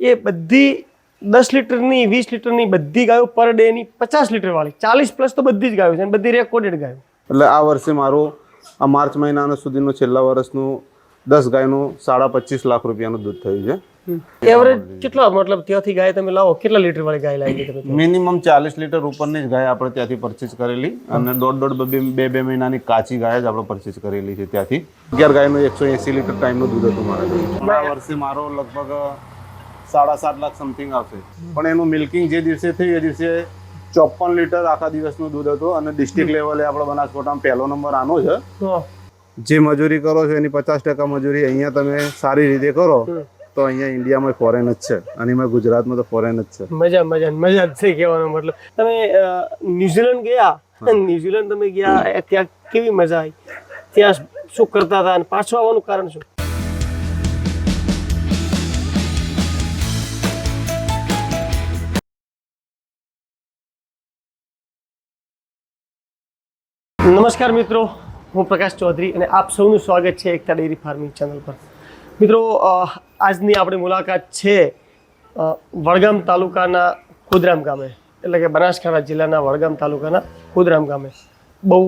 એ બધી દસ લીટરની વીસ લીટરની બધી ગાયો પર ડેની પચાસ લીટરવાળી. ચાલીસ પ્લસ તો બધી જ ગાયો છે અને બધી રેકોર્ડેડ ગાયો. એટલે આ વર્ષે મારો આ માર્ચ મહિનાનો સુધીનું છેલ્લા વર્ષનું દસ ગાયનું સાડા પચીસ લાખ રૂપિયાનું દૂધ થયું છે. એવરેજ કેટલા મતલબ ત્યાંથી ગાય તમે લાવો કેટલા લીટર વાળી ગાય લાવી તમે? મિનિમમ ચાલીસ લીટર ઉપરની જ ગાય આપણે ત્યાંથી પરચેસ કરેલી અને દોઢ દોઢ બે બે મહિનાની કાચી ગાય જ આપણે પરચેસ કરેલી છે ત્યાંથી. અગિયાર ગાયનું એકસો એસી લીટર ટાઈમનું દૂધ હતું મારા આ વર્ષે મારો લગભગ સાડા સાત લાખ સમથિંગ આવશે પણ એનું મિલ્કિંગ જે દિવસે થયું એ દિવસે ચોપન લીટર આખા દિવસનું દૂધ હતું અને ડિસ્ટ્રિક્ટ લેવલે આપણે બનાસકાંઠામાં પહેલો નંબર આનો છે. જે મજૂરી કરો છો એની પચાસ ટકા મજૂરી અહીંયા તમે સારી રીતે કરો તો અહીંયા ઇન્ડિયામાં ફોરેન જ છે. અને એમાં ગુજરાતમાં તો ફોરેન જ છે. મજા મજા મજા જ છે કહેવાનો મતલબ. તમે ન્યુઝીલેન્ડ ગયા? ન્યુઝીલેન્ડ તમે ગયા ત્યાં કેવી મજા આવી? ત્યાં શું કરતા હતા? અને પાછું આવવાનું કારણ શું? નમસ્કાર મિત્રો, હું પ્રકાશ ચૌધરી અને આપ સૌનું સ્વાગત છે એકતા ડેરી ફાર્મિંગ ચેનલ પર. મિત્રો આજની આપણી મુલાકાત છે વડગામ તાલુકાના ખુદરામ ગામે, એટલે કે બનાસકાંઠા જિલ્લાના વડગામ તાલુકાના ખુદરામ ગામે. બહુ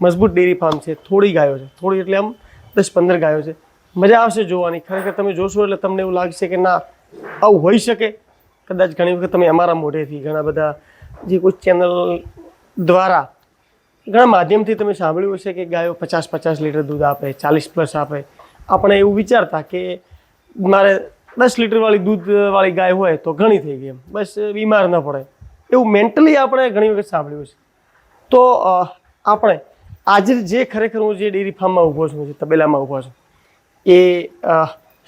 મજબૂત ડેરી ફાર્મ છે, થોડી ગાયો છે, થોડી એટલે આમ દસ પંદર ગાયો છે. મજા આવશે જોવાની ખરેખર તમે જોશો એટલે તમને એવું લાગશે કે ના, આવું હોઈ શકે. કદાચ ઘણી વખત તમે અમારા મોઢેથી ઘણા બધા જે કોઈ ચેનલ દ્વારા ઘણા માધ્યમથી તમે સાંભળ્યું હશે કે ગાયો પચાસ પચાસ લીટર દૂધ આપે, ચાલીસ પ્લસ આપે. આપણે એવું વિચારતા કે મારે દસ લીટરવાળી દૂધવાળી ગાય હોય તો ઘણી થઈ ગઈ એમ. બસ બીમાર ન પડે. એવું મેન્ટલી આપણે ઘણી વખત સાંભળ્યું છે તો આપણે આજે જે ખરેખર હું જે ડેરી ફાર્મમાં ઊભો છું, જે તબેલામાં ઊભો છું, એ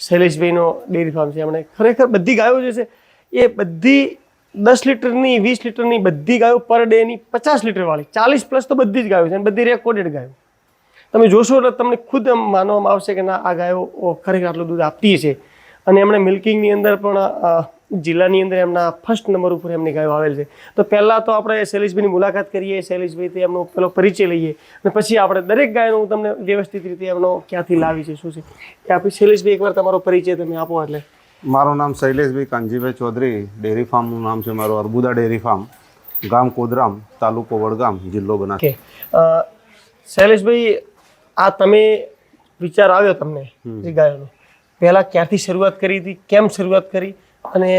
શૈલેષભાઈનો ડેરી ફાર્મ છે. એમણે ખરેખર બધી ગાયો જે છે, એ બધી દસ લીટરની, વીસ લીટરની બધી ગાયો પર ડેની પચાસ લીટરવાળી. ચાલીસ પ્લસ તો બધી જ ગાયો છે અને બધી રેકોર્ડેડ ગાયો. તમે જોશો એટલે તમને ખુદ માનવામાં આવશે કે ના, આ ગાયો ખરેખર આટલું દૂધ આપતી છે. અને એમણે મિલ્કિંગની અંદર પણ જિલ્લાની અંદર એમના ફર્સ્ટ નંબર ઉપર એમની ગાયો આવેલ છે. તો પહેલાં તો આપણે શૈલેષભાઈની મુલાકાત કરીએ, શૈલેષભાઈથી એમનો પેલો પરિચય લઈએ. અને પછી આપણે દરેક ગાયનો હું તમને વ્યવસ્થિત રીતે એમનો ક્યાંથી લાવી છે, શું છે. એ આપી, શૈલેષભાઈ, એકવાર તમારો પરિચય તમે આપો એટલે. મારું નામ શૈલેષભાઈ કાનજીભાઈ ચૌધરી ડેરી ફાર્મનું નામ છે મારું અર્બુદા ડેરી ફાર્મ ગામ કોદરામ તાલુકો વડગામ જિલ્લો બનાસ. શૈલેષભાઈ આ તમે વિચાર આવ્યો તમને એ ગાયોનો. પહેલાં ક્યાંથી શરૂઆત કરી હતી કેમ શરૂઆત કરી અને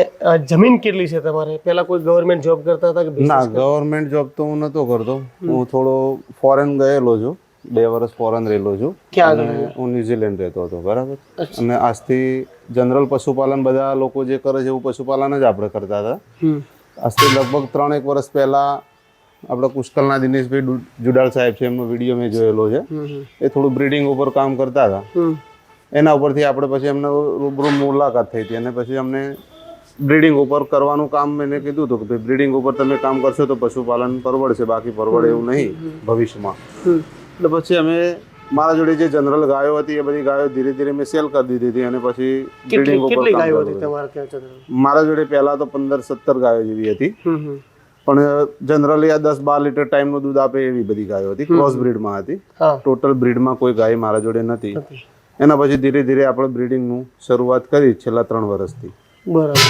જમીન કેટલી છે તમારે? પહેલાં કોઈ ગવર્મેન્ટ જોબ કરતા હતા કે ના ગવર્મેન્ટ જોબ તો હું નહોતો કરતો. હું થોડો ફોરેન ગયેલો છું. બે વર્ષ ફોરેન રહેલો છું. ક્યાં હું ન્યુઝીલેન્ડ રહેતો હતો બરાબર? અને આજથી જનરલ પશુપાલન બધા લોકો જે કરે છે એવું પશુપાલન જ આપણે કરતા હતા. આજથી લગભગ ત્રણ એક વર્ષ પહેલા આપણા પુષ્કલના દિનેશભાઈ જુડાલ સાહેબ છે એમનો વીડિયો મેં જોયેલો છે. એ થોડું બ્રીડિંગ ઉપર કામ કરતા હતા. એના ઉપરથી આપણે પછી એમને રૂબરૂ મુલાકાત થઈ હતી. અને પછી અમને બ્રીડિંગ ઉપર કરવાનું કામ એને કીધું હતું કે ભાઈ બ્રીડિંગ ઉપર તમે કામ કરશો તો પશુપાલન પરવડશે બાકી પરવડે એવું નહીં ભવિષ્યમાં. એટલે પછી અમે મારા જોડે જે જનરલ ગાયો હતી એ બધી ગાયો ધીરે ધીરે મેં સેલ કરી દીધી હતી અને પછી બ્રીડિંગ ઉપર કેટલી ગાયો હતી. તમારે ત્યાં મારા જોડે પહેલા તો પંદર સત્તર ગાયો જેવી હતી. પણ જનરલી આ દસ બાર લીટર ટાઈમનું દૂધ આપે એવી બધી ગાયો હતી. ક્રોસ બ્રીડમાં હતી. ટોટલ બ્રીડમાં કોઈ ગાય મારા જોડે નથી. એના પછી ધીરે ધીરે આપણે બ્રીડિંગનું શરૂઆત કરી છેલ્લા ત્રણ વર્ષથી. બરાબર.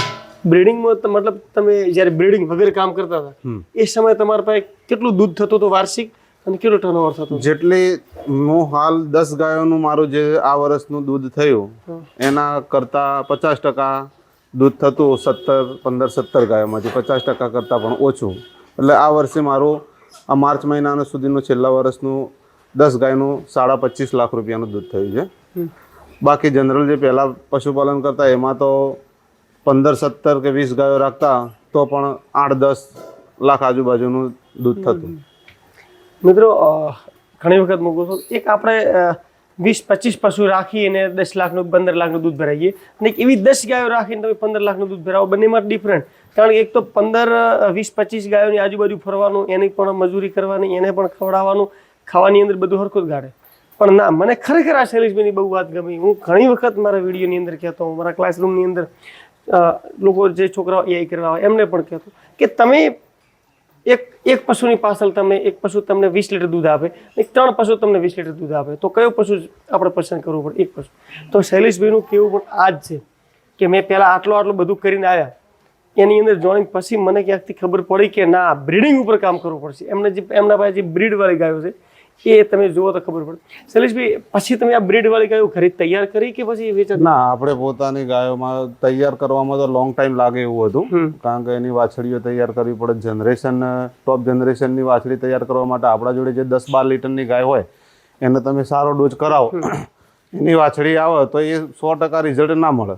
બ્રીડિંગમાં માં મતલબ તમે જ્યારે બ્રીડિંગ વગેરે કામ કરતા હતા એ સમયે તમારા પાસે કેટલું દૂધ થતું હતું વાર્ષિક? અને કેટલો ટર્નઓવર થતો? જેટલી હું હાલ દસ ગાયોનું મારું જે આ વર્ષનું દૂધ થયું એના કરતાં પચાસ ટકા દૂધ થતું સત્તર પંદર સત્તર ગાયોમાંથી પચાસ ટકા કરતાં પણ ઓછું. એટલે આ વર્ષે મારું આ માર્ચ મહિનાનો સુધીનું છેલ્લા વર્ષનું દસ ગાયનું સાડા પચીસ લાખ રૂપિયાનું દૂધ થયું છે. બાકી જનરલ જે પહેલાં પશુપાલન કરતા એમાં તો પંદર સત્તર કે વીસ ગાયો રાખતા તો પણ આઠ દસ લાખ આજુબાજુનું દૂધ થતું. મિત્રો ઘણી વખત મૂકું છું. એક આપણે વીસ, પચીસ પશુ રાખી અને દસ લાખનું, પંદર લાખનું દૂધ ભરાઈએ. અને એવી દસ ગાયો રાખીને તમે પંદર લાખનું દૂધ ભરાવો બંનેમાં ડિફરન્ટ કારણ કે એક તો પંદર વીસ, પચીસ ગાયોની આજુબાજુ ફરવાનું, એની પણ મજૂરી કરવાની, એને પણ ખવડાવવાનું, ખાવાની અંદર બધું હરખું જ ગાડે પણ ના, મને ખરેખર આ શૈલેષભાઈની બહુ વાત ગમી. હું ઘણી વખત મારા વિડીયોની અંદર કહેતો હું મારા ક્લાસરૂમની અંદર લોકો જે છોકરાઓ એઆઈ કરવા આવે, એમને પણ કહેતો કે તમે એક એક પશુની પાછળ તમે, એક પશુ તમને વીસ લીટર દૂધ આપે, એક ત્રણ પશુ તમને વીસ લીટર દૂધ આપે. તો કયો પશુ આપણે પસંદ કરવું પડે? એક પશુ. તો શૈલેષભાઈનું કેવું પણ આ જ છે કે મેં પહેલાં આટલું આટલું બધું કરીને આવ્યા. એની અંદર જોઈન પછી મને ક્યાંકથી ખબર પડી કે ના બ્રીડિંગ ઉપર કામ કરવું પડશે. એમને જે, એમના પાસે જે બ્રીડવાળી ગાયો છે એ તમે જુઓ તો ખબર પડે. શૈલેષભાઈ પછી તમે આ બ્રીડ વાળી ગાયો ઘરે તૈયાર કરી કે પછી વેચાતી? ના આપણે પોતાની ગાયોમાં તૈયાર કરવામાં તો લોંગ ટાઈમ લાગે એવું હતું. કારણ કે એની વાછડીઓ તૈયાર કરવી પડે. જનરેશન ટોપ જનરેશનની વાછડી તૈયાર કરવા માટે આપણા જોડે જે દસ બાર લીટરની ગાય હોય એને તમે સારો ડોઝ કરાવો. એની વાછડી આવે તો એ સો ટકા રિઝલ્ટ ના મળે.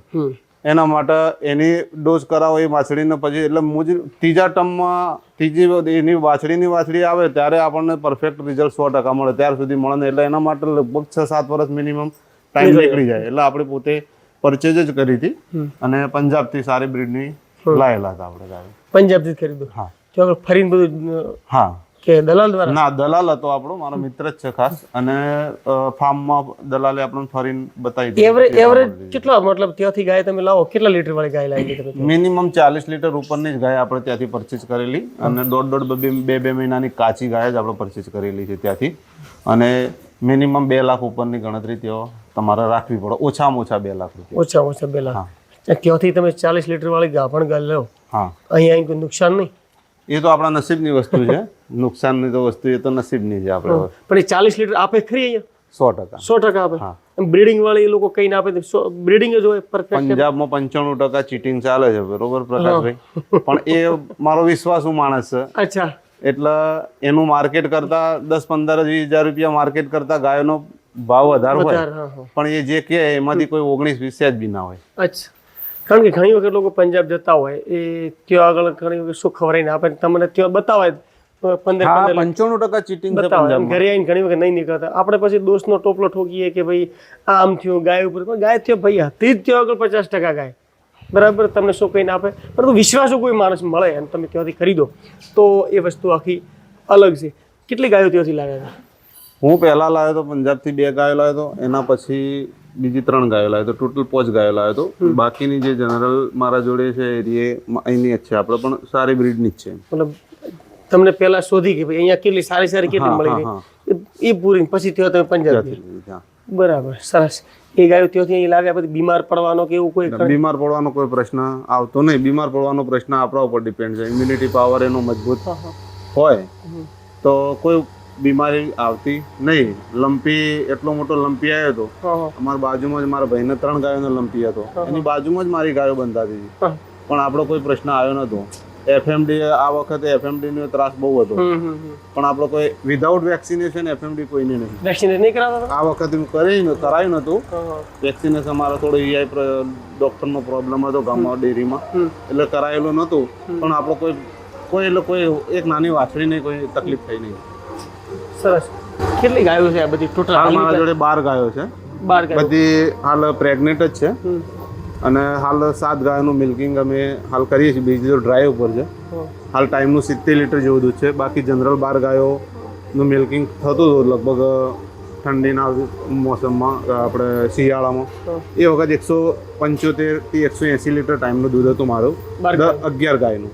એના માટે એની ડોઝ કરાવો એ વાછડીને પછી એટલે મુજ ત્રીજા ટર્મમાં ત્રીજી એની વાછડીની વાછડી આવે ત્યારે આપણને પરફેક્ટ રિઝલ્ટ સો ટકા મળે. ત્યાર સુધી મળે એટલે એના માટે લગભગ છ સાત વર્ષ મિનિમમ ટાઈમ નીકળી જાય. એટલે આપણે પોતે પરચેજ જ કરી હતી. અને પંજાબથી સારી બ્રીડની લાયેલા હતા આપણે પંજાબથી ખરીદ્યું? ખરીદો હા. તો ફરીને બધું હા. કે દલાલ દ્વારા? ના દલાલ હતો આપણો મારો મિત્ર જ છે ખાસ. અને ફાર્મમાં દલાલે આપણને ફરીને બતાવી દીધું એવરેજ એવરેજ કેટલો મતલબ ત્યાંથી ગાય તમે લાવો કેટલા લીટર વાળી ગાય લાવી તમે મિનિમમ ચાલીસ લીટર ઉપરની જ ગાય આપણે ત્યાંથી પરચેસ કરેલી. અને દોઢ દોઢ બે બે બે મહિનાની કાચી ગાય જ આપણે પરચેસ કરેલી છે ત્યાંથી. અને મિનિમમ બે લાખ ઉપરની ગણતરી તેઓ તમારે રાખવી પડે. ઓછામાં ઓછા બે લાખ રૂપિયા. ઓછામાં ઓછા બે લાખ. ત્યાંથી તમે ચાલીસ લીટર વાળી ગાભણ ગાય લો. હા. અહીંયા નુકસાન નહીં? એ તો આપણા નસીબની વસ્તુ છે. નુકસાનની તો વસ્તુ એ તો નસીબની છે આપણે. પણ એ ચાલીસ લીટર આપે ખરી અહીંયા? સો ટકા. સો ટકા આપે? એમ બ્રીડિંગ વાળી એ લોકો કઈ ના આપે બ્રીડિંગ જ હોય પરફેક્ટ પંજાબમાં પંચાણું ટકા ચીટિંગ ચાલે છે બરોબર પ્રકાશભાઈ પણ એ મારો વિશ્વાસુ માણસ છે. અચ્છા. એટલે એનું માર્કેટ કરતા દસ પંદર વીસ હજાર રૂપિયા માર્કેટ કરતા ગાયોનો ભાવ વધારે હોય. હા હા. પણ એ જે કે એમાંથી કોઈ ઓગણીસ વીસ જ બી ના હોય. અચ્છા. કારણ કે ઘણી વખત લોકો પંજાબ જતા હોય એ ત્યાં આગળ ઘણી વખત શું ખવડાવીને આપે તમને ત્યાં બતાવે પંદર પંચાણું ટકા ચીટિંગ બતાવે ઘરે આવીને ઘણી વખત નહીં નીકળતા. આપણે પછી દોસ્તનો ટોપલો ઠોકીએ કે ભાઈ આમ થયું ગાય ઉપર. પણ ગાય થયો ભાઈ હતી જ ત્યાં આગળ પચાસ ટકા ગાય. બરાબર? તમને શું કહીને આપે? પરંતુ વિશ્વાસો કોઈ માણસ મળે અને તમે ત્યાંથી ખરીદો તો એ વસ્તુ આખી અલગ છે. કેટલી ગાયો ત્યાંથી લાવ્યા હતા? હું પહેલા લાવ્યો તો પંજાબથી બે ગાયો લાવ્યો હતો એના પછી બીજી ત્રણ ગાયો લાવ્યો હતો ટોટલ પાંચ ગાયો લાવ્યો હતો બાકીની જે જનરલ મારા જોડે છે એ અહીંની જ છે. આપણે પણ સારી બ્રીડની જ છે. મતલબ તમને પહેલા શોધી કે ભાઈ અહીંયા કેટલી સારી સારી કેટલી મળી ગઈ? એ પૂરી પછી થયો તમે પંજાબ. બરાબર સરસ. એ ગાયો ત્યાંથી અહીં લાવ્યા પછી બીમાર પડવાનો કે એવું કોઈ બીમાર પડવાનો કોઈ પ્રશ્ન આવતો નહીં. બીમાર પડવાનો પ્રશ્ન આપણા ઉપર ડિપેન્ડ છે. ઇમ્યુનિટી પાવર એનો મજબૂત હોય તો કોઈ બીમારી આવતી નહીં. લંપી એટલો મોટો લંપી આવ્યો હતો અમારા બાજુમાં જ મારા ભાઈને ત્રણ ગાયોનો લંપી હતો. એની બાજુમાં જ મારી ગાયો બંધાતી હતી. પણ આપણો કોઈ પ્રશ્ન આવ્યો નતો એફએમડી આ વખતે એફએમડી નો ત્રાસ બહુ હતો. પણ આપણો કોઈ વિધાઉટ વેક્સિનેશન એફએમડી કોઈને નહીં. વેક્સિનેશન નહીં કરાવતા આ વખતે હું કરી કરાયું નતું વેક્સિનેશન મારો થોડો ઈઆઈ ડોક્ટરનો પ્રોબ્લેમ હતો ગામમાં ડેરીમાં. એટલે કરાયેલું નહોતું. પણ આપણો કોઈ કોઈ એટલે કોઈ એક નાની વાછડીને કોઈ તકલીફ થઈ નહીં. સરસ. કેટલી ગાયો છે આ બધી ટોટલ હાલ મારા જોડે? બાર ગાયો છે. બાર ગાયો. બધી હાલ પ્રેગ્નેન્ટ જ છે. અને હાલ સાત ગાયોનું મિલ્કિંગ અમે હાલ કરીએ છીએ. બીજી તો ડ્રાય ઉપર છે. હાલ ટાઈમનું સિત્તેર લીટર જેવું દૂધ છે. બાકી જનરલ બાર ગાયોનું મિલ્કિંગ થતું હતું લગભગ ઠંડીના મોસમમાં આપણે શિયાળામાં. એ વખત એકસો પંચોતેરથી એકસો એંસી લીટર ટાઈમનું દૂધ હતું મારું. અગિયાર ગાયનું.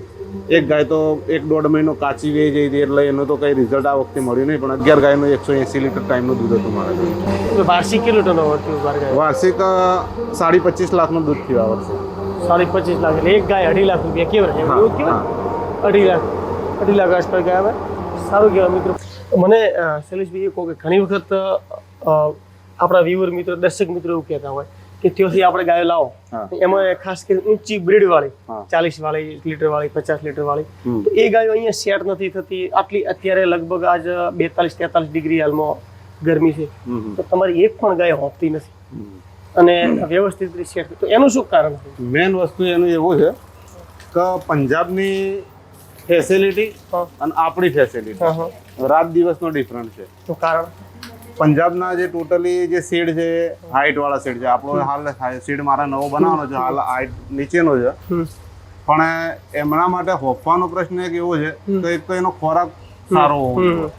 એક ગાય તો એક દોઢ મહિનો કાચી વે જઈ હતી એટલે એનું તો કંઈ રિઝલ્ટ આ વખતે મળ્યું નહીં પણ અગિયાર ગાયનું એકસો એંસી લીટર ટાઈમનું દૂધ હતું મારા તો વાર્ષિક કેટલું ટર્ન ઓવર થયું વાર્ષિક સાડી પચીસ લાખનું દૂધ થયું આ વર્ષે સાડી પચીસ લાખ એટલે એક ગાય અઢી લાખ રૂપિયા કેવર અઢી લાખ. અઢી લાખ આસપાસ ગયા હવે સારું કહેવાય મિત્રો. મને શૈલેષભાઈ એ કહો કે ઘણી વખત આપણા વ્યુઅર મિત્રો દર્શક મિત્રો એવું કહેતા હોય કે ત્યાંથી આપણે ગાયો લાવો. એમાં ખાસ કરીને ઊંચી બ્રીડ વાળી ચાલીસ વાળી લીટર વાળી પચાસ લીટર વાળી. તો એ ગાયો અહીંયા સેટ નથી થતી. આટલી અત્યારે લગભગ આજ બેતાલીસ તેતાલીસ ડિગ્રી હાલમાં ગરમી છે. તો તમારી એક પણ ગાય હોપતી નથી. અને વ્યવસ્થિત રીતે સેટ તો એનું શું કારણ છે? મેઇન વસ્તુ એનું એવું છે કે પંજાબની ફેસિલિટી અને આપણી ફેસિલિટી રાત દિવસનો ડિફરન્સ છે. તો કારણ? પંજાબના જે ટોટલી જે સીડ છે હાઈટ વાળા સીડ છે આપણો હાલ સીડ મારા નવો બનાવવાનો છે હાલ હાઈટ નીચેનો છે. પણ એમના માટે હોપવાનો પ્રશ્ન એક એવો છે કે એક તો એનો ખોરાક સારો હોવો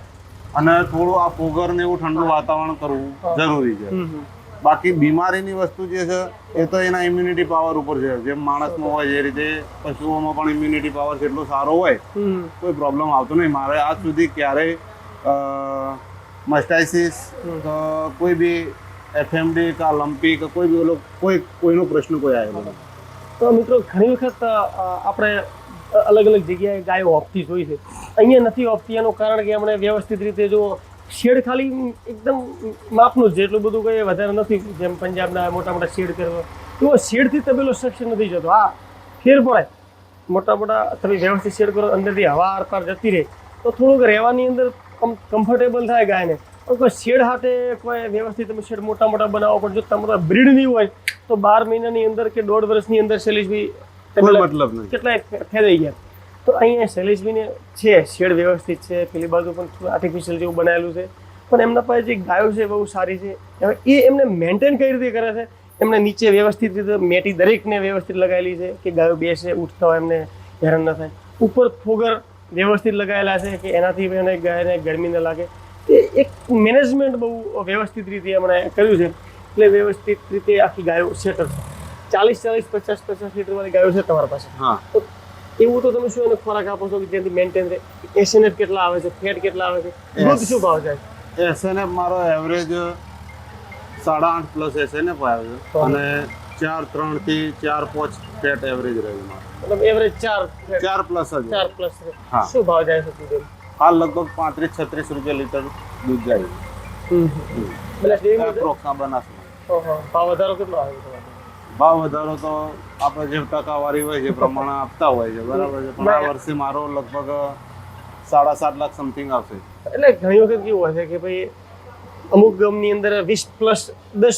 અને થોડું આ પોગર ને એવું ઠંડુ વાતાવરણ કરવું જરૂરી છે. બાકી બીમારીની વસ્તુ જે છે એ તો એના ઇમ્યુનિટી પાવર ઉપર છે. જેમ માણસમાં હોય જે રીતે પશુઓમાં પણ ઇમ્યુનિટી પાવર જેટલો સારો હોય કોઈ પ્રોબ્લેમ આવતો નહીં. મારે આજ સુધી ક્યારેય મસ્ટાઇસિસ કોઈ બી એફએમડી કા લંપી કે કોઈ બી કોઈ કોઈનો પ્રશ્ન કોઈ નથી તો મિત્રો ઘણી વખત આપણે અલગ અલગ જગ્યાએ ગાયો હોપતી જોઈ છે. અહીંયા નથી હોપતી એનું કારણ કે એમણે વ્યવસ્થિત રીતે જો શેડ ખાલી એકદમ માપનું જ છે એટલું બધું કંઈ વધારે નથી જેમ પંજાબના મોટા મોટા શેડ કરવા. તો શેડથી તબેલો સક્ષમ નથી જતો હા ફેર પડે. મોટા મોટા તમે વ્યવસ્થિત શેડ કરો અંદરથી હવા આરપાર જતી રહે. તો થોડુંક રહેવાની અંદર કમ્ફર્ટેબલ થાય ગાયને. કોઈ શેડ હાથે કોઈ વ્યવસ્થિત તમે શેડ મોટા મોટા બનાવો પણ જો તમારા બ્રીડ નહીં હોય તો બાર મહિનાની અંદર કે દોઢ વર્ષની અંદર કોઈ મતલબ કેટલાય ફેરવાઈ ગયા. તો અહીંયા શૈલેષભાઈને છે શેડ વ્યવસ્થિત છે પેલી બાજુ પણ થોડું આર્ટિફિશિયલ જેવું બનાવેલું છે. પણ એમના પાસે જે ગાયો છે બહુ સારી છે. હવે એ એમને મેન્ટેન કઈ રીતે કરે છે? એમને નીચે વ્યવસ્થિત રીતે મેટી દરેકને વ્યવસ્થિત લગાવેલી છે કે ગાયો બેસે ઉઠતા હોય એમને હેરાન ન થાય. ઉપર ફોગર વ્યવસ્થિત લગાવેલા છે કે એનાથી એને ગાયને ગરમી ન લાગે. તે એક મેનેજમેન્ટ બહુ વ્યવસ્થિત રીતે એમણે કર્યું છે. એટલે વ્યવસ્થિત રીતે આખી ગાયો સેટલ ચાલીસ ચાલીસ પચાસ પચાસ લીટરવાળી ગાયો છે તમારા પાસે. હા. તો એવું તો તમે શું એને ખોરાક આપો છો કે જેથી મેન્ટેન રહે? એસએનએફ કેટલા આવે છે? ફેટ કેટલા આવે છે? દૂધ શું ભાવ જાય એસએનએફ મારો એવરેજ સાડા આઠ પ્લસ એસએનએફ આવે છે. અને ચાર ત્રણથી ચાર પાંચ ફેટ એવરેજ રહ્યું મતલબ એવરેજ ચાર ચાર પ્લસ જ ચાર પ્લસ હા. શું ભાવ જાય છે દૂધ હાલ લગભગ પાંત્રીસ છત્રીસ રૂપિયા લીટર દૂધ જાય. ભાવ વધારો કેટલો આવે છે? ભાવ વધારો તો આપણે જે ટકાવારી હોય છે એ પ્રમાણે આપતા હોય છે બરાબર છે. પણ આ વર્ષે મારો લગભગ સાડા સાત લાખ સમથિંગ આવશે. એટલે ઘણી વખત કેવું હોય છે કે ભાઈ અમુક ગમની અંદર વીસ પ્લસ દસ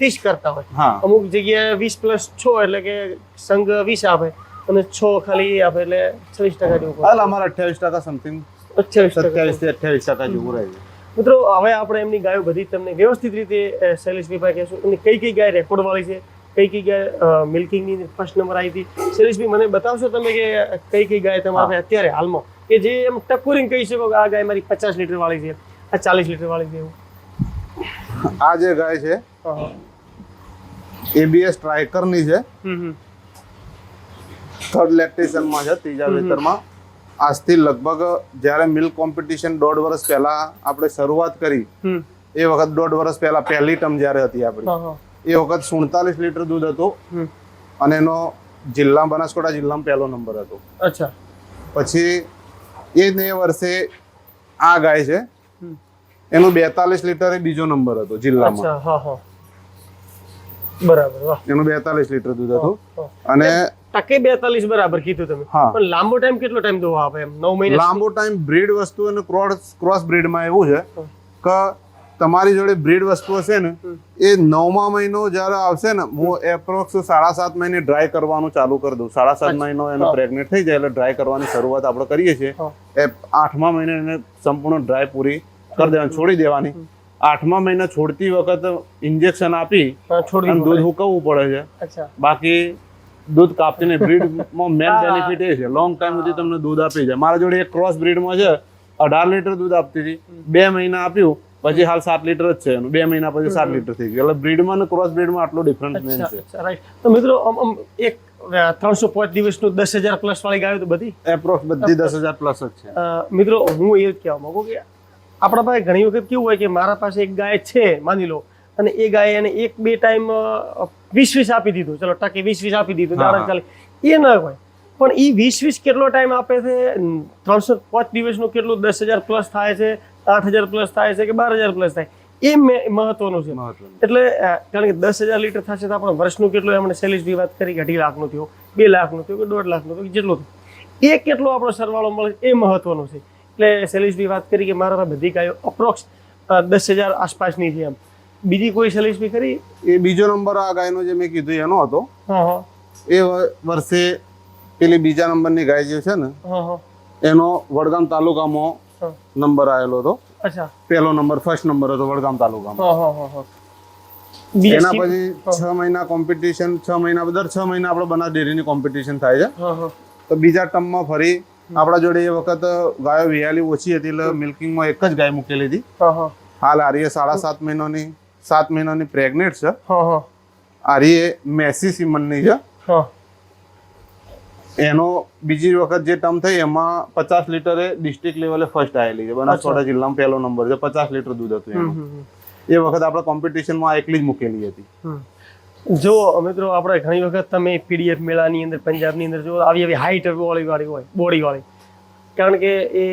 ત્રીસ કરતા હોય. અમુક જગ્યાએ વીસ પ્લસ છ એટલે કે સંઘ વીસ આપે અને છ ખાલી આપે એટલે છવ્વીસ ટકા જેવું હાલ અમારે અઠ્યાવીસ ટકા સમથિંગ અઠ્યાવીસ સત્યાવીસથી અઠ્યાવીસ ટકા જેવું રહે મિત્રો હવે આપણે એમની ગાયો બધી તમને વ્યવસ્થિત રીતે શૈલેષભાઈ કહેશું. અને કઈ કઈ ગાય રેકોર્ડ વાળી છે? કઈ કઈ ગાય મિલ્કિંગની ફર્સ્ટ નંબર આવી હતી? શૈલેષભાઈ મને બતાવશો તમે કે કઈ કઈ ગાય તમારે અત્યારે હાલમાં? કે જે એમ ટકોરીને કહી શકો કે આ ગાય મારી પચાસ લીટર વાળી છે આ ચાલીસ લીટર વાળી છે એવું. આ જે ગાય છે. એબીએસ ટ્રાયકરની છે. થર્ડ લેક્ટેશનમાં છે ત્રીજા વેતરમાં. આજથી લગભગ જ્યારે મિલ્ક કોમ્પિટિશન દોઢ વર્ષ પહેલા આપણે શરૂઆત કરી એ વખત દોઢ વર્ષ પહેલા પહેલી ટર્મ જ્યારે હતી આપણી. એ વખત સુડતાલીસ લીટર દૂધ હતું અને એનો જિલ્લા બનાસકોટા જિલ્લામાં પહેલો નંબર હતો. અચ્છા. પછી એ જ વર્ષે આ ગાય છે એનો બેતાલીસ લીટર એ બીજો નંબર હતો જિલ્લામાં. બરાબર એનું બેતાલીસ લીટર દૂધ હતું. અને ટકે બેતાલીસ બરાબર કીધું તમે. પણ લાંબો ટાઈમ કેટલો ટાઈમ દોવા આપે એમ? નવ મહિના લાંબો ટાઈમ બ્રીડ વસ્તુ અને ક્રોસ ક્રોસ બ્રીડમાં એવું છે કે તમારી જોડે બ્રીડ વસ્તુ હશે ને એ નવમા મહિનો જ્યારે આવશે ને હું એપ્રોક્સ સાડા સાત મહિને ડ્રાય કરવાનું ચાલુ કરી દઉં. સાડા સાત મહિનો એનો હા. પ્રેગ્નેટ થઈ જાય એટલે ડ્રાય કરવાની શરૂઆત આપણે કરીએ છીએ. એ આઠમા મહિને એને સંપૂર્ણ ડ્રાય પૂરી કરી દેવાની છોડી દેવાની. આઠમા મહિના છોડતી વખત ઇન્જેક્શન આપી. દૂધ હુકવવું પડે છે. બાકી દૂધ કાપીને બ્રીડમાં મેન બેનિફિટ એ છે. લોંગ ટાઈમ સુધી તમને દૂધ આપી જાય. મારા જોડે એક ક્રોસ બ્રીડમાં છે. અઢાર લીટર દૂધ આપતી હતી. બે મહિના આપ્યું. પછી હાલ સાત લીટર જ છે બે મહિના પછી સાત લીટર થઈ ગયું. એટલે બ્રીડમાં અને ક્રોસ બ્રીડમાં આટલો ડિફરન્સ મેન છે. રાઈટ તો મિત્રો એક ત્રણસો પાંચ દિવસનું દસ હજાર પ્લસ વાળી ગાયો તો બધી? એપ્રોક્સ બધી દસ હજાર પ્લસ જ છે. મિત્રો હું એ જ કહેવા માંગુ કે આપણા પાસે ઘણી વખત કેવું હોય કે મારા પાસે એક ગાય છે માની લો. અને એ ગાય એને એક બે ટાઈમ વીસ વીસ આપી દીધું. ચલો ટકે વીસ વીસ આપી દીધું. દાડા ચાલે. એ ન હોય. પણ એ વીસ વીસ કેટલો ટાઈમ આપે છે? ત્રણસો પાંચ દિવસનું કેટલું? દસ હજાર પ્લસ થાય છે આઠ હજાર પ્લસ થાય છે કે બાર હજાર પ્લસ થાય? એ મે- મહત્વનું છે. એટલે કારણ કે દસ હજાર લીટર થશે તો આપણે વર્ષનું કેટલું એમણે સેલિસની વાત કરી કે અઢી લાખનું થયું બે લાખનું થયું કે દોઢ લાખનું થયું કે જેટલું થયું. એ કેટલો આપણો સરવાળો મળે એ મહત્વનું છે. એટલે સેલિસની વાત કરી કે મારા બધી ગાયો અપ્રોક્સ દસ હજાર આસપાસની છે એમ. બીજી કોઈ સેલિસની ખરી? એ બીજો નંબર આ ગાયનો જે મેં કીધું એનો હતો. એ વર્ષે પેલી બીજા નંબરની ગાય જે છે ને એનો વડગામ તાલુકામાં નંબર આવેલો હતો. અચ્છા. પહેલો નંબર ફર્સ્ટ નંબર હતો વડગામ તાલુકામાં. એના પછી છ મહિના કોમ્પિટિશન છ મહિના દર છ મહિના આપણે બનાસ ડેરીની કોમ્પિટિશન થાય છે. તો બીજા ટર્મમાં ફરી આપણા જોડે એ વખત ગાયો વિયાલી ઓછી હતી એટલે મિલ્કિંગમાં એક જ ગાય મૂકેલી હતી. હાલ આરીએ સાડા સાત મહિનાની સાત મહિનાની પ્રેગ્નેન્ટ છે. આરીએ મેસી સિમનની છે. એનો બીજી વખત જે ટર્મ થઈ એમાં પચાસ લીટરે ડિસ્ટ્રિક્ટ લેવલે ફર્સ્ટ આવેલી છે. બનાસકાંઠા જિલ્લામાં પહેલો નંબર છે. પચાસ લીટર દૂધ હતું એનું. એ વખત આપણે કોમ્પિટિશનમાં એકલી જ મૂકેલી હતી. જો મિત્રો આપણે ઘણી વખત તમે પીડીએફ મેળાની અંદર પંજાબની અંદર જો આવી આવી હાઈટ વાળી વાળી હોય બોડી વાળી. કારણ કે એ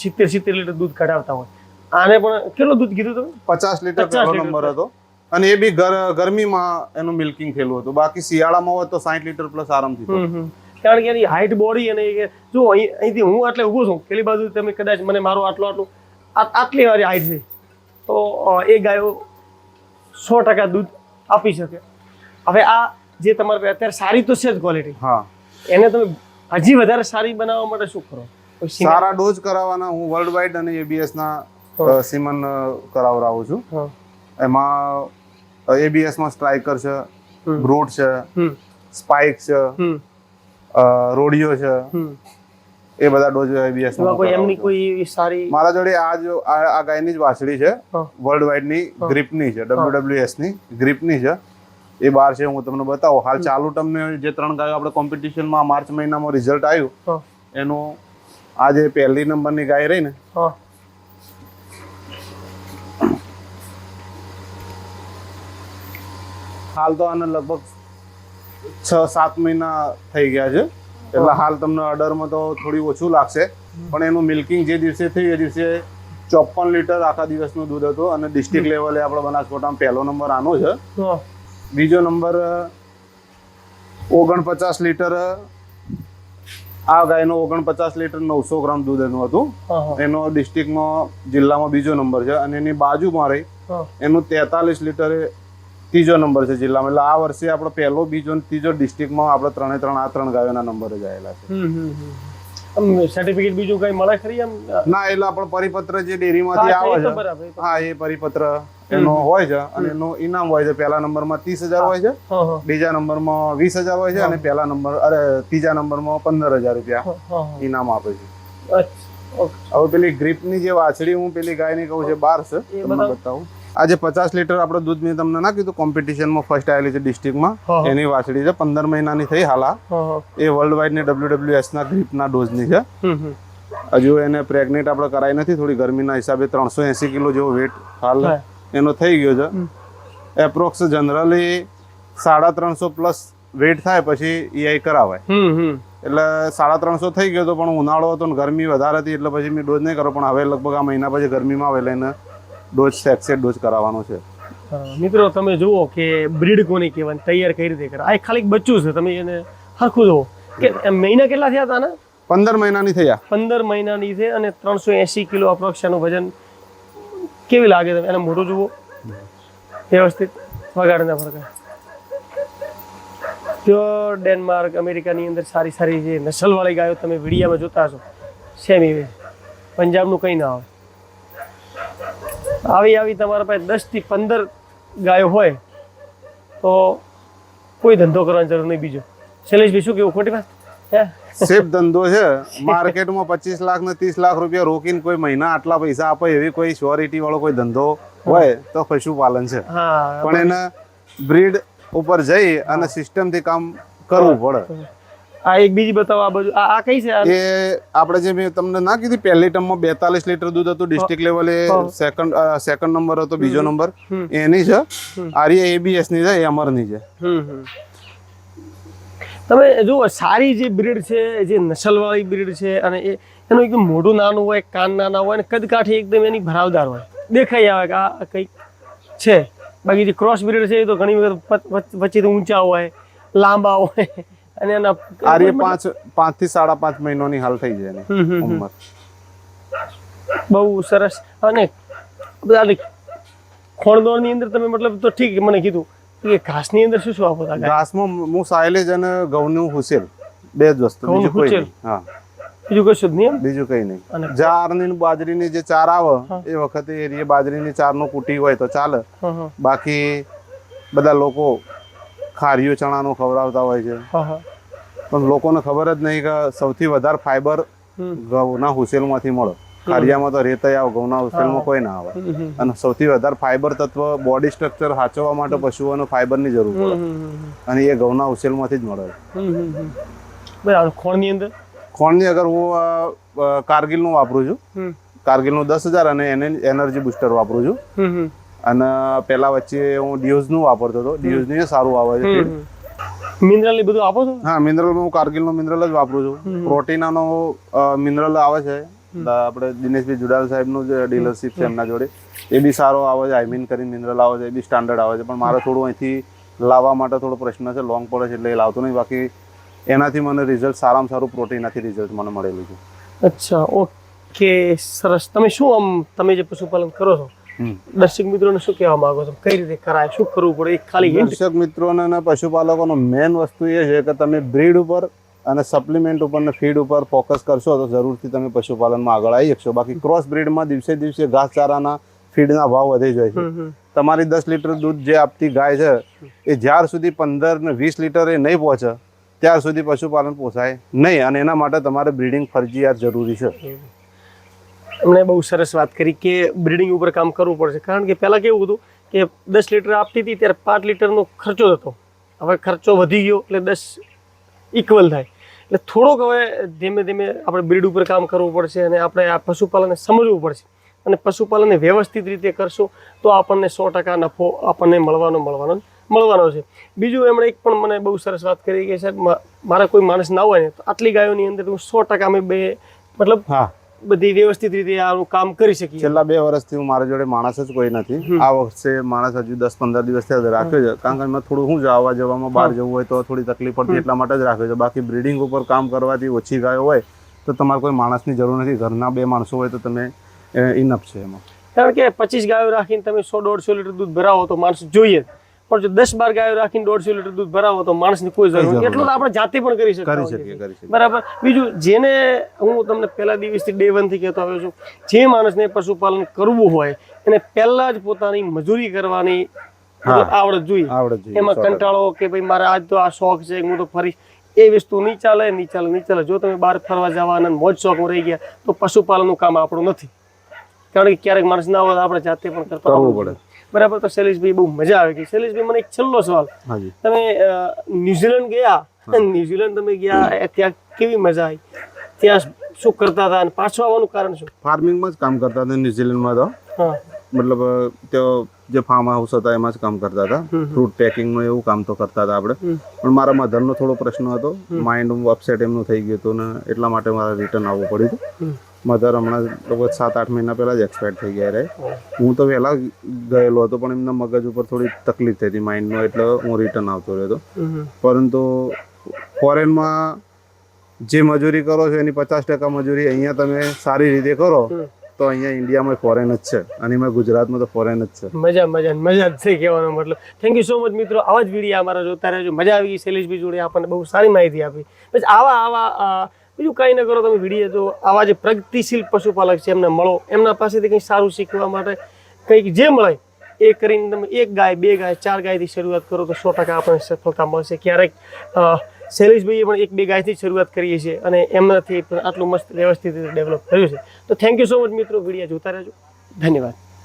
સિત્તેર સિત્તેર લીટર દૂધ કઢાવતા હોય. આને પણ કેટલું દૂધ કીધું તમે? પચાસ લીટર પહેલો નંબર હતો. અને એ બી ગરમીમાં એનું મિલ્કિંગ થયેલું હતું. બાકી શિયાળામાં હોય તો સાઠ લીટર પ્લસ આરામથી. કારણ કે એની હાઈટ બોડી અને જો અહીં અહીંથી હું આટલે ઊભો છું પેલી બાજુ તમે કદાચ મને મારો આટલો આટલું આટલી વાળી હાઈટ છે. તો એ ગાયો સો ટકા દૂધ આપી શકે. હવે આ જે તમારે અત્યારે સારી તો છે જ ક્વોલિટી હા. એને તમે હજી વધારે સારી બનાવવા માટે શું કરો? સારા ડોઝ કરાવવાના હું વર્લ્ડ વાઇડ અને એબીએસ ના સિમન અ, છું. એમાં એબીએસમાં સ્ટ્રાઇકર છે. બ્રૂટ છે સ્પાઇક છે રોડિયો છે એ બધા ડોઝ એબીએસમાં કોઈ એમની કોઈ સારી મારા જોડે આ જો આ આ ગાયની જ વાછડી છે વર્લ્ડ વાઇડની ગ્રીપની છે ડબ્લ્યુડબ્લ્યુએસની ગ્રીપની છે. એ બાર છે હું તમને બતાવું. હાલ ચાલુ તમને જે ત્રણ ગાયો આપણે કોમ્પિટિશનમાં માર્ચ મહિનામાં રિઝલ્ટ આવ્યું એનું આ જે પહેલી નંબરની ગાય રહી ને હાલ તો આને લગભગ છ સાત મહિના થઈ ગયા છે. એટલે હાલ તમને ઓર્ડરમાં તો થોડી ઓછું લાગશે. પણ એનું મિલ્કિંગ જે દિવસે થયું એ દિવસે ચોપન લીટર આખા દિવસનું દૂધ હતું. અને ડિસ્ટ્રિક્ટ લેવલે આપણે બનાસકોટામાં પહેલો નંબર આનો છે. બીજો નંબર ઓગણપચાસ લીટર આ ગાયનો ઓગણપચાસ લીટર નવસો ગ્રામ દૂધ એનું હતું. એનો ડિસ્ટ્રિક્ટમાં જિલ્લામાં બીજો નંબર છે અને એની બાજુમાં રહી. એનું તેતાલીસ લીટર ત્રીજો નંબર છે જિલ્લામાં. એટલે આ વર્ષે આપણો પહેલો બીજો અને ત્રીજો ડિસ્ટ્રિક્ટમાં આપણે ત્રણે ત્રણ આ ત્રણ ગાયોના નંબર જ આવેલા છે. સર્ટિફિકેટ બીજું કઈ મળે ખરી એમ ના એટલે આપણો પરિપત્ર જે ડેરીમાંથી આવે છે. હા એ પરિપત્ર. એનો હોય છે અને એનું ઇનામ હોય છે. પહેલા નંબરમાં ત્રીસ હજાર હોય છે. બીજા નંબરમાં વીસ હજાર હોય છે અને પહેલા નંબર અરે ત્રીજા નંબરમાં પંદર હજાર રૂપિયા. ઇનામ આપે છે. હવે પેલી ગ્રીપની જે વાછડી હું પેલી ગાયની કહું છે બાર છે. તમને બતાવો. આજે પચાસ લીટર આપણે દૂધ મેં તમને ના કીધું કોમ્પિટિશનમાં ફર્સ્ટ આવેલી છે ડિસ્ટ્રિક્ટમાં. એની વાછડી છે પંદર મહિનાની થઈ હાલા એ વર્લ્ડ વાઇડની ડબ્લ્યુડબ્લ્યુએસ ના ગ્રીપના ડોઝની છે. ની છે હજુ એને પ્રેગ્નેન્ટ આપણે કરાઈ નથી થોડી ગરમીના હિસાબે ત્રણસો એસી કિલો જેવો વેટ હાલ. એનો થઈ ગયો છે. એપ્રોક્સ જનરલી સાડા ત્રણસો પ્લસ વેટ થાય પછી ઈઆઈ કરાવાય. હમ હમ. એટલે સાડા ત્રણસો થઈ ગયો હતો પણ ઉનાળો હતો ને ગરમી વધારે હતી એટલે પછી મેં ડોઝ નહીં કરો પણ હવે લગભગ આ મહિના પછી ગરમીમાં આવે લઈને ડોઝ સેક્સેટ ડોઝ કરાવવાનો છે. મિત્રો તમે જુઓ કે બ્રીડ કોની કહેવાય તૈયાર કઈ રીતે કરે. આ ખાલી બચ્ચું છે તમે એને હરખું જુઓ. કે મહિના કેટલા થયા હતા ને પંદર મહિનાની થયા. પંદર મહિનાની છે અને ત્રણસો એંસી કિલો અપ્રોક્ષાનું વજન કેવી લાગે તમે? એને મોઢું જુઓ. વ્યવસ્થિત. વગાડના ફરકા. પ્યોર ડેનમાર્ક, અમેરિકાની અંદર સારી સારી જે નસલવાળી ગાયો તમે વિડીયામાં જોતા હશો સેમ એવી પંજાબનું કંઈ ના આવે આવી આવી તમારા પાસે દસથી પંદર ગાયો હોય, તો કોઈ ધંધો કરવાની જરૂર નહીં બીજો. શૈલેષભાઈ, શું કેવું? ખોટી વાત? સેફ ધંધો છે. માર્કેટમાં પચીસ લાખ ને ત્રીસ લાખ રૂપિયા રોકીને કોઈ મહિના આટલા પૈસા આપે એવી કોઈ શ્યોરિટી વાળો કોઈ ધંધો હોય તો પશુપાલન છે. પણ એને બ્રીડ ઉપર જઈ અને સિસ્ટમથી કામ કરવું પડે. આ એક બીજી બતાવો આ બાજુ આ કઈ છે? એ આપણે જે મેં તમને ના કીધી પહેલી ટર્મમાં બેતાલીસ લીટર દૂધ હતું ડિસ્ટ્રિક્ટ લેવલે સેકન્ડ સેકન્ડ નંબર હતો બીજો નંબર એની છે આર્ય એબીએસની છે એ અમરની છે. હમ હમ. તમે જુઓ સારી જે બ્રીડ છે જે નસલવાળી બ્રીડ છે અને એ એનું એકદમ મોઢું નાનું હોય કાન નાના હોય અને કદકાઠી એકદમ એની ભરાવદાર હોય. દેખાઈ આવે કે આ કંઈક છે. બાકી જે ક્રોસ બ્રીડ છે એ તો ઘણી વખત વચ્ચે ઊંચા હોય લાંબા હોય અને એના આર્ય પાંચ પાંચથી સાડા પાંચ મહિનાની હાલ થઈ જાય. ઉંમર. બહુ સરસ. અને બધા ખોણદોળની અંદર તમે મતલબ તો ઠીક મને કીધું. કે ઘાસની અંદર શું શું આપો ઘાસમાં હું સાયલેજ અને ઘઉંનું હુસેલ. બે જ વસ્તુ. બીજું કોઈ નહીં. હા. બીજું કશું જ નહીં? બીજું કઈ નહીં. જારની ને બાજરીની જે ચાર આવે એ વખતે એરિયે બાજરીની ચારનો કુટી હોય તો ચાલે. બાકી બધા લોકો ખારીઓ ચણાનું ખવડાવતા હોય છે. પણ લોકોને ખબર જ નહીં કે સૌથી વધારે ફાઈબર હમ. ઘઉંના હુસેલમાંથી મળે. ખારિયામાં તો રેતાઈ આવે ઘઉંના હુસેલમાં કોઈ ના આવે. અને સૌથી વધારે ફાઈબર તત્વ બોડી સ્ટ્રક્ચર સાચવવા માટે પશુઓને ફાઈબરની જરૂર પડે. અને એ ઘઉંના ઉછેલમાંથી જ મળે. બરાબર. ખોણની અંદર? ખોણની અગર હું કારગિલનું વાપરું છું. કારગિલનું દસ હજાર અને એને એનર્જી બુસ્ટર વાપરું છું. અને પહેલા વચ્ચે હું ડિયોઝનું વાપરતો હતો. ડિયોઝનું સારું આવે છે. મિનરલ બધું આપો છો? હા મિનરલ હું કારગિલનું મિનરલ જ વાપરું છું. પ્રોટીનાનો મિનરલ આવે છે. આપણે દિનેશભાઈ જુડાલ સાહેબનું જે ડીલરશીપ છે એમના જોડે એ બી સારો આવે છે. આઈ મીન કરીને મિનરલ આવે છે એ બી સ્ટાન્ડર્ડ આવે છે. પણ મારે થોડું અહીંથી લાવવા માટે થોડો પ્રશ્ન છે લોંગ પડે છે એટલે એ લાવતો નહીં. બાકી એનાથી મને રિઝલ્ટ સારામાં સારું પ્રોટીનથી રિઝલ્ટ મને મળેલું છે. અચ્છા ઓકે સરસ. તમે શું આમ તમે જે પશુપાલન કરો છો. દર્શક મિત્રોને શું કહેવા માંગો છો? કઈ રીતે કરાય? શું કરવું પડે? ખાલી. દર્શક મિત્રોને પશુપાલકોનો મેન વસ્તુ એ છે કે તમે બ્રીડ ઉપર અને સપ્લિમેન્ટ ઉપર ને ફીડ ઉપર ફોકસ કરશો તો જરૂરથી તમે પશુપાલનમાં આગળ આવી શકશો. બાકી ક્રોસ બ્રીડમાં દિવસે દિવસે ઘાસચારાના ફીડના ભાવ વધી જાય છે. તમારી દસ લીટર દૂધ જે આપતી ગાય છે એ જ્યાર સુધી પંદર ને વીસ લીટર એ નહીં પહોંચે ત્યાર સુધી પશુપાલન પોસાય નહીં. અને એના માટે તમારે બ્રીડિંગ ફરજિયાત જરૂરી છે. એમણે બહુ સરસ વાત કરી કે બ્રીડિંગ ઉપર કામ કરવું પડશે. કારણ કે પહેલાં કેવું હતું કે દસ લીટર આપતી હતી ત્યારે પાંચ લીટરનો ખર્ચો થતો હવે ખર્ચો વધી ગયો એટલે દસ ઇક્વલ થાય. એટલે થોડોક હવે ધીમે ધીમે આપણે બ્રીડ ઉપર કામ કરવું પડશે અને આપણે આ પશુપાલનને સમજવું પડશે. અને પશુપાલનને વ્યવસ્થિત રીતે કરશું તો આપણને સો ટકા નફો આપણને મળવાનો મળવાનો મળવાનો છે. બીજું એમણે એક પણ મને બહુ સરસ વાત કરી કે સાહેબ મારા કોઈ માણસ ના હોય ને, તો આટલી ગાયોની અંદર હું સો ટકા અમે બે, મતલબ હા. બધી વ્યવસ્થિત રીતે આનું કામ કરી શકીએ. છેલ્લા બે વર્ષથી હું મારા જોડે માણસ જ કોઈ નથી. આ વખતે માણસ હજુ દસ પંદર દિવસ થયા રાખ્યો છે. કારણ કે એમાં થોડું શું છે આવવા જવામાં બહાર જવું હોય તો થોડી તકલીફ પડતી એટલા માટે જ રાખ્યો છે. બાકી બ્રિડિંગ ઉપર કામ કરવાથી ઓછી ગાયો હોય તો તમારે કોઈ માણસની જરૂર નથી. ઘરના બે માણસો હોય તો તમે ઇનફ છે એમાં. કારણ કે પચીસ ગાયો રાખીને તમે સો દોઢસો લીટર દૂધ ભરાવો તો માણસ જોઈએ. પણ જો દસ બાર ગાયો રાખીને દોઢસો લીટર દૂધ ભરાવો તો માણસની કોઈ જરૂર નથી. એટલું તો આપણે જાતે પણ કરી શકીએ બરાબર? બીજું જેને હું તમને પહેલા દિવસથી ડે વનથી કહેતો આવ્યો છું જે માણસને પશુપાલન કરવું હોય એને પહેલા જ પોતાની મજૂરી કરવાની આવડત જોઈએ. એમાં કંટાળો કે ભાઈ મારે આજ તો આ શોખ છે હું તો ફરી એ વસ્તુ નહીં ચાલે નહીં ચાલે નહીં ચાલે. જો તમે બહાર ફરવા જવાના મોજ શોખમાં રહી ગયા તો પશુપાલનનું કામ આપણું નથી. કારણ કે ક્યારેક માણસ ના હોય આપણે જાતે પણ કરતા હોવું જોઈએ. બરાબર? તો શૈલેષભાઈ બહુ મજા આવી ગઈ શૈલેષભાઈ મને એક છેલ્લો સવાલ. તમે ન્યુઝીલેન્ડ ગયા? ન્યુઝીલેન્ડ તમે ગયા ત્યાં કેવી મજા આવી? ત્યાં શું કરતા હતા? અને પાછું આવવાનું કારણ શું? ફાર્મિંગમાં જ કામ કરતા હતા ન્યુઝીલેન્ડમાં તો. મતલબ ત્યાં જે ફાર્મ હાઉસ હતા એમાં જ કામ કરતા હતા. ફ્રૂટ પેકિંગનું એવું કામ તો કરતા હતા આપણે. પણ મારા મધરનો થોડો પ્રશ્ન હતો. માઇન્ડ અપસેટ એમનું થઈ ગયું હતું ને એટલા માટે મારે રિટર્ન આવવું પડ્યું હતું. મધર હમણાં લગભગ સાત આઠ મહિના પહેલા જ એક્સપાયર થઈ ગયા રહે હું તો વહેલા ગયેલો હતો પણ એમના મગજ ઉપર થોડી તકલીફ થઈ હતી માઇન્ડનો એટલે હું રિટર્ન આવતો રહ્યો હતો. પરંતુ ફોરેનમાં જે મજૂરી કરો છો એની પચાસ ટકા મજૂરી અહીંયા તમે સારી રીતે કરો તો અહીંયા ઇન્ડિયામાં ફોરેન જ છે અને એમાં ગુજરાતમાં તો ફોરેન જ છે. મજા મજા મજા જ થઈ કહેવાનો મતલબ. થેન્ક યુ સો મચ મિત્રો આવા જ વીડિયો અમારા જોતા રહેજો. મજા આવી ગઈ શૈલેષભાઈ જોડે આપણને બહુ સારી માહિતી આપી. પછી આવા આવા બીજું કાંઈ ન કરો, તમે વીડિયો જો આવા જે પ્રગતિશીલ પશુપાલક છે, એમને મળો. એમના પાસેથી કંઈ સારું શીખવા માટે કંઈક જે મળે, એ કરીને તમે એક ગાય, બે ગાય, ચાર ગાયથી શરૂઆત કરો તો સો ટકા આપણને સફળતા મળશે. ક્યારેક શૈલેષભાઈએ પણ એક, બે ગાયથી શરૂઆત કરીએ છીએ અને એમનાથી પણ આટલું મસ્ત વ્યવસ્થિત રીતે ડેવલપ થયું છે. તો થેન્ક યુ સો મચ મિત્રો. વીડિયો જોતા રહેજો. ધન્યવાદ.